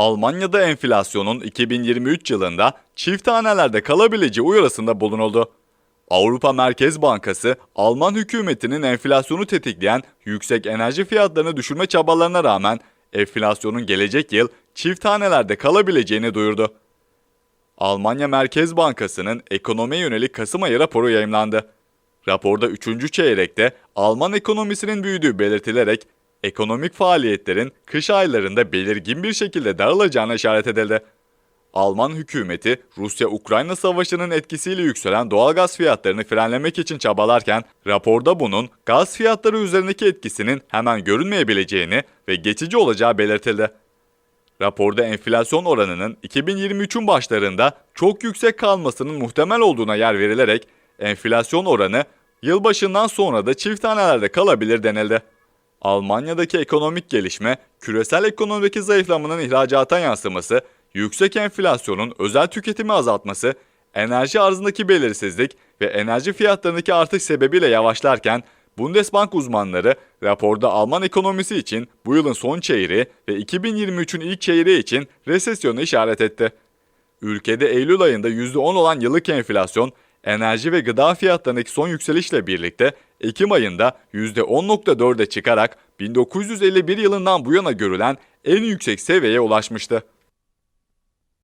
Almanya'da enflasyonun 2023 yılında çift hanelerde kalabileceği uyarısında bulunuldu. Avrupa Merkez Bankası, Alman hükümetinin enflasyonu tetikleyen yüksek enerji fiyatlarını düşürme çabalarına rağmen enflasyonun gelecek yıl çift hanelerde kalabileceğini duyurdu. Almanya Merkez Bankası'nın ekonomiye yönelik Kasım ayı raporu yayımlandı. Raporda 3. çeyrekte Alman ekonomisinin büyüdüğü belirtilerek ekonomik faaliyetlerin kış aylarında belirgin bir şekilde dağılacağına işaret edildi. Alman hükümeti Rusya-Ukrayna savaşının etkisiyle yükselen doğalgaz fiyatlarını frenlemek için çabalarken raporda bunun gaz fiyatları üzerindeki etkisinin hemen görünmeyebileceğini ve geçici olacağı belirtildi. Raporda enflasyon oranının 2023'ün başlarında çok yüksek kalmasının muhtemel olduğuna yer verilerek enflasyon oranı yılbaşından sonra da çift hanelerde kalabilir denildi. Almanya'daki ekonomik gelişme, küresel ekonomideki zayıflamanın ihracata yansıması, yüksek enflasyonun özel tüketimi azaltması, enerji arzındaki belirsizlik ve enerji fiyatlarındaki artış sebebiyle yavaşlarken Bundesbank uzmanları raporda Alman ekonomisi için bu yılın son çeyreği ve 2023'ün ilk çeyreği için resesyonu işaret etti. Ülkede Eylül ayında %10 olan yıllık enflasyon, enerji ve gıda fiyatlarındaki son yükselişle birlikte Ekim ayında %10.4'e çıkarak 1951 yılından bu yana görülen en yüksek seviyeye ulaşmıştı.